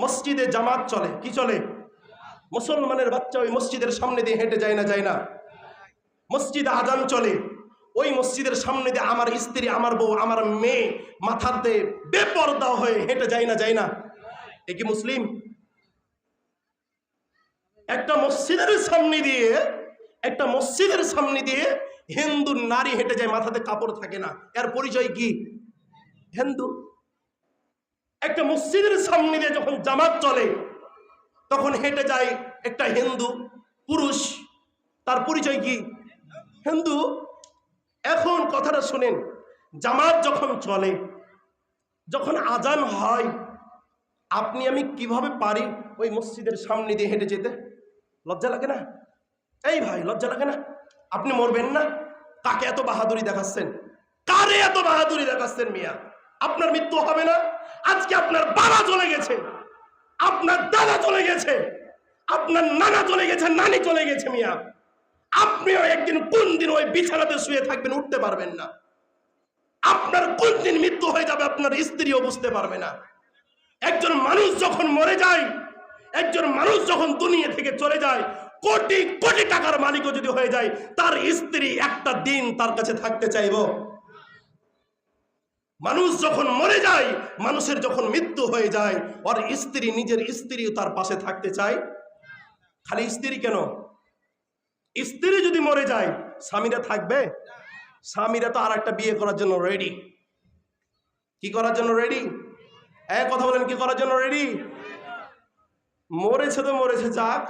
মসজিদে জামাত চলে, কি চলে? মুসলমানের বাচ্চা ওই মসজিদের সামনে দিয়ে হেঁটে যায় না যায় না। মসজিদে আজান চলে, ওই মসজিদের সামনে দিয়ে আমার স্ত্রী, আমার বউ, আমার মেয়ে মাথাতে বেপর্দা হয়ে হেঁটে যায় না যায় না। এ কি মুসলিম? একটা মসজিদের সামনে দিয়ে, একটা মসজিদের সামনে দিয়ে হিন্দু নারী হেঁটে যায়, মাথাতে কাপড় থাকে না। এর পরিচয় কি? হিন্দু। একটা মসজিদের সামনে দিয়ে যখন জামাত চলে, তখন হেঁটে যায় একটা হিন্দু পুরুষ। তার পরিচয় কি? হিন্দু। এখন কথাটা শুনেন, জামাত যখন চলে, যখন আজান হয়, আপনি আমি কীভাবে পারি ওই মসজিদের সামনে দিয়ে হেঁটে যেতে? লজ্জা লাগে না? এই ভাই, লজ্জা লাগে না? আপনি মরবেন না? কাকে এত বাহাদুরি দেখাচ্ছেন? কারে এত বাহাদুরি দেখাচ্ছেন মিয়া? আপনার মৃত্যু হবে না। আজকে আপনার বাবা চলে গেছে। আপনার দাদা চলে গেছে। আপনার নানা চলে গেছে, নানি চলে গেছে মিয়া। আপনিও একদিন কোন দিন ওই বিছানাতে শুয়ে থাকবেন উঠতে পারবেন না। আপনার কোন দিন মৃত্যু হয়ে যাবে আপনার স্ত্রীও বুঝতে পারবে না। একজন মানুষ যখন মরে যায়, একজন মানুষ যখন দুনিয়া থেকে চলে যায়, কোটি কোটি টাকার মালিকও যদি হয়ে যায়, তার স্ত্রী একটা দিন তার কাছে থাকতে চাইব। মানুষ যখন মরে যায়, মানুষের যখন মৃত্যু হয়ে যায় ওর স্ত্রী নিজের স্ত্রীও তার পাশে থাকতে চায়। খালি স্ত্রী কেন? স্ত্রী যদি মরে যায়, স্বামীরা থাকবে? স্বামীরা তো আর একটা বিয়ে করার জন্য রেডি কি করার জন্য রেডি এক কথা বলেন, কি করার জন্য রেডি মরেছে তো মরেছে যাক।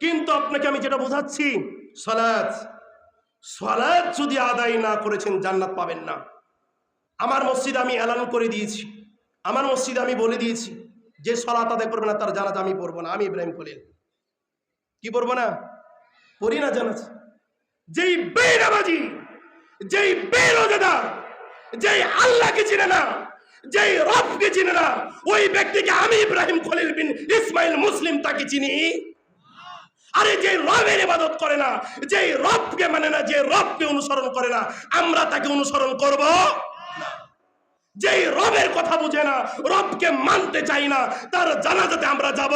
কিন্তু আপনাকে আমি যেটা বোঝাচ্ছি সলাৎ সলাৎ যদি আদায় না করেছেন, জান্নাত পাবেন না। আমার মসজিদে আমি এলান করে দিয়েছি। আমার মসজিদে আমি বলে দিয়েছি যে সলাৎ আদায় করবে না, তার জানাজা আমি পড়ব না। আমি ইব্রাহিম খলিল। কি পড়ব না? পড়ি না জানাজ। যেই বেনামাজি, যেই বেরোজাদার, যেই আল্লাহকে চিনে না, যেই রবকে চিনে না, ওই ব্যক্তিকে আমি ইব্রাহিম খলিল বিন ইসমাইল মুসলিম তাকে চিনি। আরে যে রবের ইবাদত করে না যে রবকে মানে না যে রবকে অনুসরণ করে না, আমরা তাকে অনুসরণ করব। যেই রবের কথা বুঝে না, রবকে মানতে চাই না, তার জানাজাতে আমরা যাব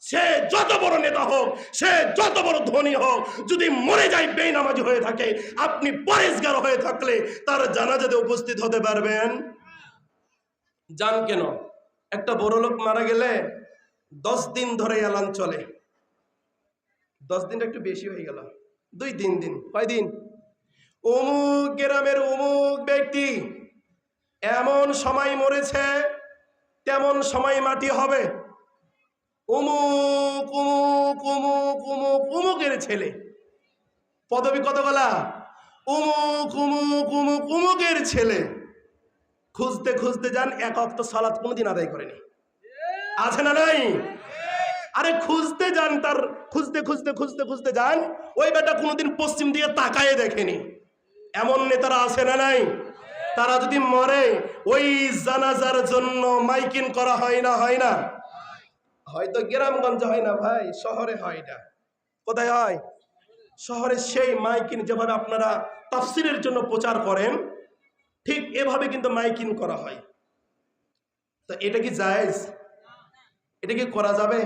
সে যত বড় নেতা হোক, সে যত বড় ধনী হোক, যদি মরে যায় বেনামাজি হয়ে থাকে, আপনি পরেশগার হয়ে থাকলে তার জানাজাতে উপস্থিত হতে পারবেন। জান কেন? একটা বড় লোক মারা গেলে দশ দিন ধরে এলান চলে। দশ দিনটা একটু বেশি হয়ে গেল। দুই তিন দিন। কয় দিন অমুক গ্রামের অমুক ব্যক্তি এমন সময় মরেছে, তেমন সময় মাটি হবে। উমুক উমুক উমুক উমুক, উমুকের ছেলে। পদবী কত গলা? উমুক উমুক উমুক, উমুকের ছেলে। খুঁজতে খুঁজতে যান, এক অক্ত সালাত কোনোদিন আদায় করেনি। আছে না নাই? আরে খুঁজতে যান তার, খুঁজতে খুঁজতে খুঁজতে খুঁজতে যান, ওই বেটা কোনোদিন পশ্চিম দিকে তাকায় দেখেনি। এমন নেতারা আছে না নাই? তারা যদি মরে, ওই জানাজার জন্য মাইকিন করা হয় না হয় না? হয়তো গ্রামগঞ্জে হয় না ভাই, শহরে হয় না। কোথায় হয়? শহরে সেই মাইকিন যেভাবে আপনারা তাফসিরের জন্য প্রচার করেন, ঠিক এভাবে কিন্তু মাইকিন করা হয়। তো এটা কি জায়েজ? এটা কি করা যাবে?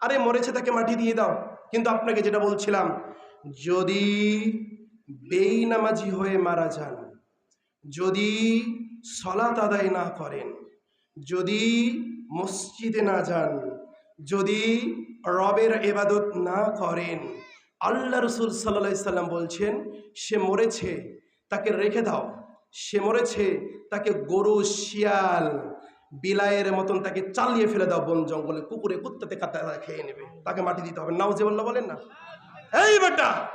আরে মরেছে তাকে মাটি দিয়ে দাও। কিন্তু আপনাকে যেটা বলছিলাম, যদি বেইনামাজি হয়ে মারা যান। যদি সলাত আদায় না করেন, যদি মসজিদে না যান, যদি রবের এবাদত না করেন, আল্লাহ রসুল সাল্লা সাল্লাম বলছেন, সে মরেছে, তাকে রেখে দাও। সে মরেছে, তাকে গরু, শিয়াল, বিলায়ের মতন তাকে চালিয়ে ফেলে দাও, বন জঙ্গলে, কুকুরে, কুত্তাতে কাটা খেয়ে নেবে। তাকে মাটি দিতে হবে। নাও যে বলল বলেন না? এই বেটা!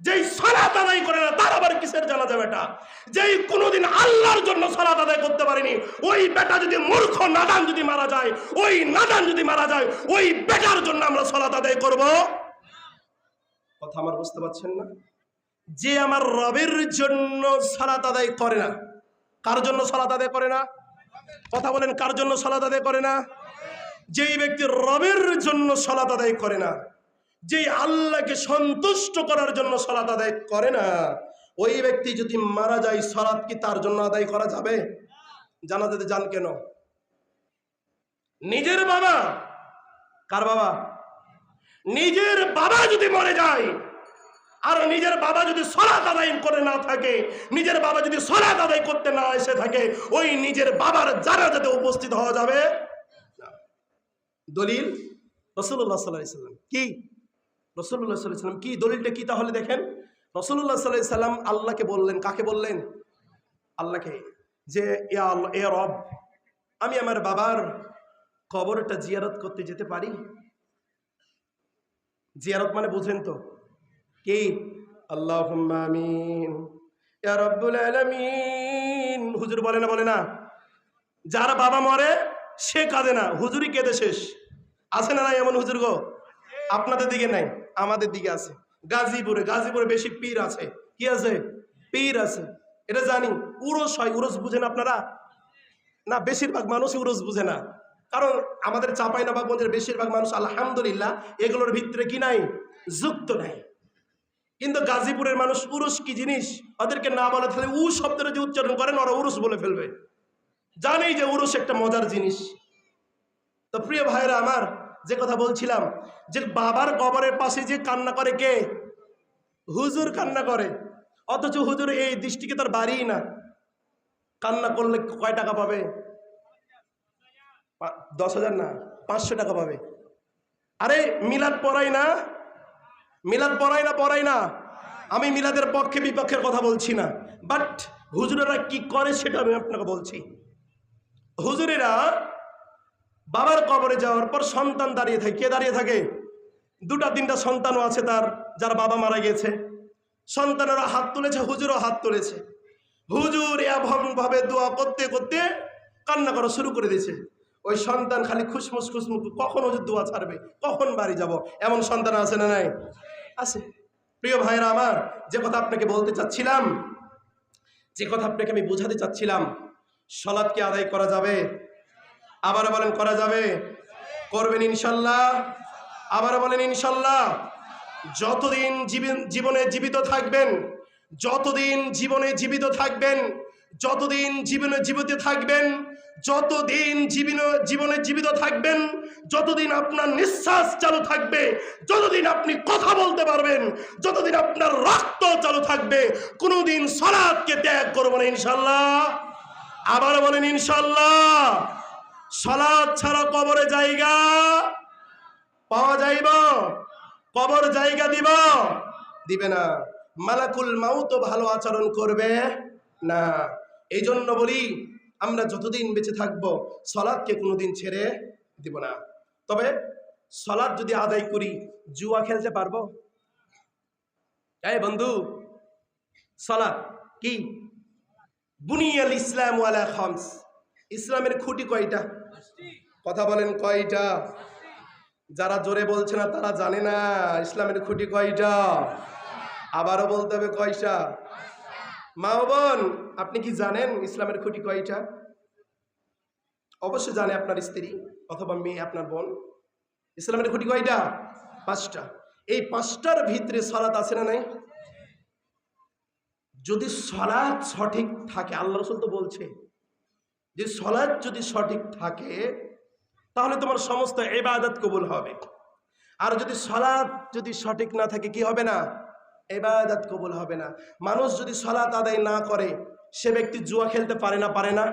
যেই সালাত আদায় করে না, তার আবার কিসের জানা যাবে এটা যেই কোনোদিন আল্লাহর জন্য সালাত আদায় করতে পারেনি, ওই বেটা যদি মূর্খ, নাদান যদি মারা যায়, ওই নাদান যদি মারা যায়, ওই বেটার জন্য আমরা সালাত আদায় করব। কথা আমার বুঝতে পারছেন না? যে আমার রবের জন্য সালাত আদায় করে না, কার জন্য সালাত আদায় করে না? কথা বলেন, কার জন্য সালাত আদায় করে না? যেই ব্যক্তি রবের জন্য সালাত আদায় করে না যে আল্লাহকে সন্তুষ্ট করার জন্য সালাত আদায় করে না, ওই ব্যক্তি যদি মারা যায়, সালাত কি তার জন্য আদায় করা যাবে? জানাজাতে যান কেন? নিজের বাবা, কার বাবা? নিজের বাবা যদি মরে যায়, আর নিজের বাবা যদি সলাত আদায় করে না থাকে, নিজের বাবা যদি সলাত আদায় করতে না এসে থাকে, ওই নিজের বাবার যারা যাতে উপস্থিত হওয়া যাবে দলিল রসুল্লাহ সাল্লাহ কি? সাল্লাহ সাল্লাম কি দলিলটা কি তাহলে দেখেন? সাল্লাহ সাল্লাম আল্লাহকে বললেন, কাকে বললেন? আল্লাহকে, যে এ রব, আমি আমার বাবার কবরটা জিয়ারত করতে যেতে পারি? জিয়ারত মানে বুঝেন তো। কি? আল্লাহ হুজুর বলে না বলে না। যার বাবা মরে, সে কাঁদে না। হুজুরই কেঁদে শেষ। আছে না নাই এমন হুজুর গো? আপনাদের দিকে নাই। আমাদের দিকে আছে। গাজীপুরে গাজীপুরে বেশি পীর আছে। কি আছে? পীর আছে। এটা জানি। উরস হয়। উরস বুঝেন আপনারা? না, বেশিরভাগ মানুষই উরস বুঝে না। কারণ আমাদের চাপাই নবাবগঞ্জের বেশিরভাগ মানুষ, আলহামদুলিল্লাহ, এগুলোর ভিতরে কি নাই? যুক্ত নাই। কিন্তু গাজীপুরের মানুষ, উরুস কি জিনিস? ওদেরকে না বলে তাহলে উ শব্দটা যে উচ্চারণ করেন, ওরা উরুস বলে ফেলবে। জানেই যে উরুস একটা মজার জিনিস। তো প্রিয় ভাইরা আমার যে কথা বলছিলাম, যে বাবার কবরের পাশে যে কান্না করে কে? হুজুর কান্না করে। অথচ হুজুর এই দৃষ্টিকে তার বাড়িই না। কান্না করলে কয় টাকা পাবে? দশ হাজার না, পাঁচশো টাকা পাবে। আরে মিলাদ পড়াই না। মিলাদ পড়াই না পড়াই না। আমি মিলাদের পক্ষে বিপক্ষের কথা বলছি না। বাট হুজুরেরা কি করে সেটা আমি আপনাকে বলছি। হুজুরেরা বাবার কবরে যাওয়ার পর সন্তান দাঁড়িয়ে থাকে। কে দাঁড়িয়ে থাকে? দুটা, তিনটা সন্তানও আছে তার, যার বাবা মারা গেছে। সন্তানেরা হাত তুলেছে, হুজুরও হাত তুলেছে। হুজুর এমন ভাবে দোয়া করতে করতে কান্না করা শুরু করে দিয়েছে। ওই সন্তান খালি খুশমুস খুশমুস, কখন হুজুর দোয়া ছাড়বে, কখন বাড়ি যাব, এমন সন্তান আছে না নাই? আছে। প্রিয় ভাইরা আমার, যে কথা আপনাকে বলতে চাচ্ছিলাম, যে কথা আপনাকে আমি বোঝাতে চাচ্ছিলাম সলাদকে আদায় করা যাবে? আবার বলেন, করা যাবে? করবেন ইনশাল্লাহ। আবার বলেন, ইনশাল্লাহ। যতদিন জীবন- জীবনে জীবিত থাকবেন, যতদিন জীবনে জীবিত থাকবেন, যতদিন জীবনে জীবিত থাকবেন, যতদিন জীবন, জীবনে জীবিত থাকবেন, যতদিন আপনার নিঃশ্বাস চালু থাকবে, যতদিন আপনি কথা বলতে পারবেন, যতদিন আপনার রক্ত চালু থাকবে, কোনোদিন সলাদকে ত্যাগ করব না ইনশাল্লাহ। আবার বলেন, ইনশাল্লাহ। সলাদ ছাড়া কবরে জায়গা পাওয়া যাইব? কবর জায়গা দিব? দিবে না। মালাকুল মাউত ভালো আচরণ করবে না। এই জন্য বলি, আমরা যতদিন বেঁচে থাকব, সলাদকে কোনোদিন ছেড়ে দিব না। তবে সলাদ যদি আদায় করি, জুয়া খেলতে পারব? এই বন্ধু, সলাদ কি? বুনিয়াল ইসলাম ওয়ালা খামস। ইসলামের খুঁটি কয়টা? কথা বলেন কয়টা? যারা জোরে বলছে না, তারা জানে না ইসলামের খুঁটি কয়টা। আবারও বলতে হবে কয়টা? মা বোন, আপনি কি জানেন ইসলামের খুঁটি কয়টা? অবশ্যই জানে আপনার স্ত্রী অথবা মেয়ে, আপনার বোন। ইসলামের খুঁটি কয়টা? পাঁচটা। এই পাঁচটার ভিতরে সলাৎ আছে না নাই? যদি সলাৎ সঠিক থাকে, আল্লাহ রসুল তো বলছে, যে সলাৎ যদি সঠিক থাকে তাহলে তোমার সমস্ত এবাদত কবুল হবে। আর যদি সলাদ যদি সঠিক না থাকে, কি হবে না? এবাদত কবুল হবে না। মানুষ যদি সলাৎ আদায় না করে, সে ব্যক্তি জুয়া খেলতে পারে না পারে না?